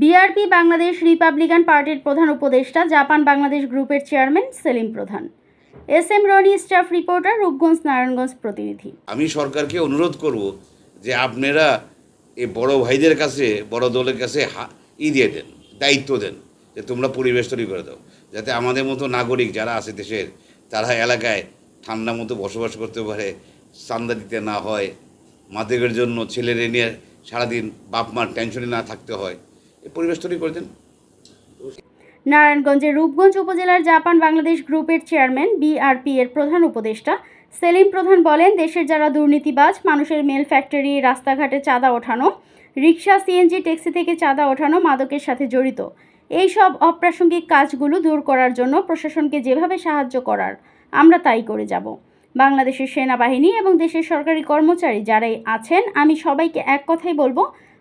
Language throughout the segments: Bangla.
বিআরপি বাংলাদেশ রিপাবলিকান পার্টির প্রধান উপদেষ্টা, জাপান বাংলাদেশ গ্রুপের chairman Selim Pradhan. S M Rony, staff reporter, Rupganj Narayanganj প্রতিনিধি। আমি সরকারকে অনুরোধ করব যে আপনারা এই বড় ভাইদের কাছে, বড় দলের কাছে ই দিয়ে দেন, দায়িত্ব দেন, যে তোমরা পরিবেশ তৈরি করে দাও, যাতে আমাদের মতো নাগরিক যারা আছে দেশের, তারা এলাকায় ঠান্ডা মতো বসবাস করতে পারে, চান্দা দিতে না হয়, মাদকের জন্য ছেলেরে নিয়ে সারাদিন বাপ মার টেনশনে না থাকতে হয়। পরিবেশ তৈরি করে দেন। নারায়ণগঞ্জের রূপগঞ্জ উপজেলার জাপান বাংলাদেশ গ্রুপের চেয়ারম্যান, বিআরপি এর প্রধান উপদেষ্টা সেলিম প্রধান বলেন, দেশের যারা দুর্নীতিবাজ, মানুষের মেল ফ্যাক্টরি, রাস্তাঘাটে চাঁদা ওঠানো রিক্সা সিএনজি ট্যাক্সি থেকে চাঁদা ওঠানো মাদকের সাথে জড়িত, এই সব অপ্রাসঙ্গিক কাজগুলো দূর করার জন্য প্রশাসনকে যেভাবে সাহায্য করার, আমরা তাই করে যাব। বাংলাদেশের সেনাবাহিনী এবং দেশের সরকারি কর্মচারী যারাই আছেন, আমি সবাইকে এক কথাই বলব,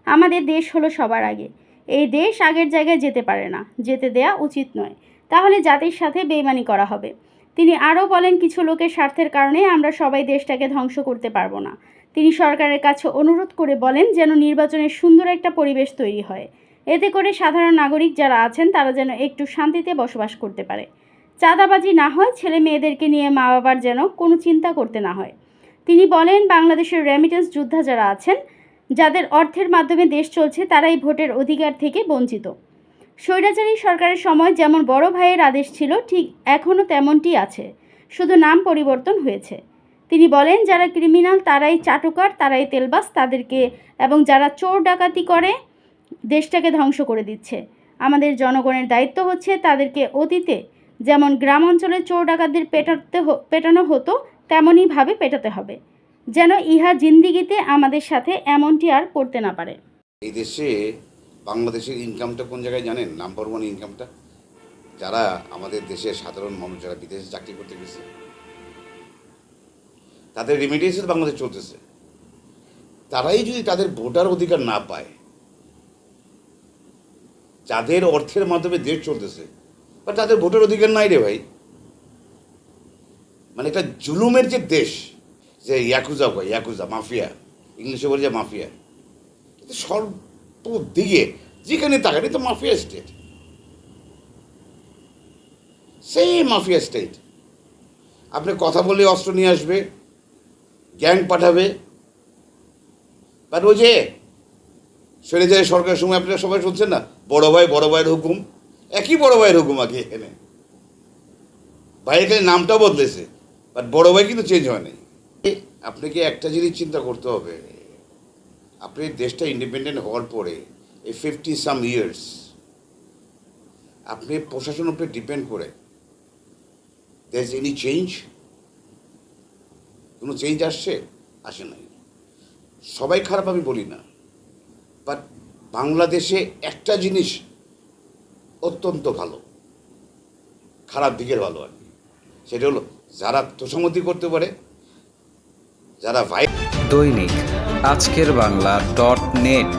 আমাদের দেশ হলো সবার আগে। এই দেশ আগের জায়গায় যেতে পারে না, যেতে দেয়া উচিত নয়। তাহলে জাতির সাথে বেইমানি করা হবে। তিনি আরও বলেন, কিছু লোকের স্বার্থের কারণে আমরা সবাই দেশটাকে ধ্বংস করতে পারব না। তিনি সরকারের কাছে অনুরোধ করে বলেন, যেন নির্বাচনের সুন্দর একটা পরিবেশ তৈরি হয়। এতে করে সাধারণ নাগরিক যারা আছেন, তারা যেন একটু শান্তিতে বসবাস করতে পারে। চাঁদাবাজি না হয়, ছেলে মেয়েদেরকে নিয়ে মা বাবার যেন কোনো চিন্তা করতে না হয়। তিনি বলেন, বাংলাদেশের রেমিটেন্স যোদ্ধা যারা আছেন যাদের অর্থের মাধ্যমে দেশ চলছে, তারাই ভোটের অধিকার থেকে বঞ্চিত। স্বৈরাচারী সরকারের সময় যেমন বড় ভাইয়ের আদেশ ছিল, ঠিক এখনও তেমনটি আছে। শুধু নাম পরিবর্তন হয়েছে। তিনি বলেন, যারা ক্রিমিনাল, তারাই চাটুকার, তারাই তেলবাস তাদেরকে এবং যারা চোর ডাকাতি করে, দেশটাকে ধ্বংস করে দিচ্ছে। আমাদের জনগণের দায়িত্ব হচ্ছে তাদেরকে অতীতে যেমন গ্রাম অঞ্চলে চোর ডাকাতদের পেটাতে পেটানো হতো তেমনইভাবে পেটাতে হবে। যেন ইহা জিন্দিগিতে আমাদের সাথে এমনটি আর করতে না পারে। এই দেশে বাংলাদেশের ইনকামটা কোন জায়গায় জানেন? নাম্বার ওয়ান ইনকামটা যারা আমাদের দেশের সাধারণ মানুষ, যারা বিদেশে চাকরি করতে গেছে, তাদের রেমিডিয়েন্সে বাংলাদেশ চলতেছে। তারাই যদি তাদের ভোটার অধিকার না পায়, যাদের অর্থের মাধ্যমে দেশ চলতেছে বা তাদের ভোটার অধিকার নাই রে ভাই। মানে একটা জুলুমের যে দেশ যে ইয়াকুজা কয়, ইয়াকুজা, মাফিয়া। ইংলিশে বলে যে মাফিয়া। কিন্তু সর্বদিকে যেখানে তাকানি তো মাফিয়া স্টেট সেই মাফিয়া স্টেট আপনি কথা বলে অস্ত্র নিয়ে আসবে গ্যাং পাঠাবে। বাট ওই যে সরে যায় সরকারের সময়, আপনারা সবাই শুনছেন না? বড় ভাই, বড় ভাইয়ের হুকুম। একই বড় ভাইয়ের হুকুম আগে এখানে ভাইয়ের নামটা বদলেছে। বাট বড় ভাই কিন্তু চেঞ্জ হয় নাই। আপনাকে একটা জিনিস চিন্তা করতে হবে। আপনি দেশটা ইন্ডিপেন্ডেন্ট হওয়ার পরে, এই ফিফটি সাম ইয়ার্স আপনি প্রশাসনের উপরে ডিপেন্ড করে দের এনি চেঞ্জ কোনো চেঞ্জ আসছে? আসে নাই। সবাই খারাপ আমি বলি না। বাট বাংলাদেশে একটা জিনিস অত্যন্ত ভালো, খারাপ দিকের ভালো আর কি। সেটা হলো, যারা তোষামতি করতে পারে যারা ভাই দৈনিক আজকের বাংলা ডট নেট।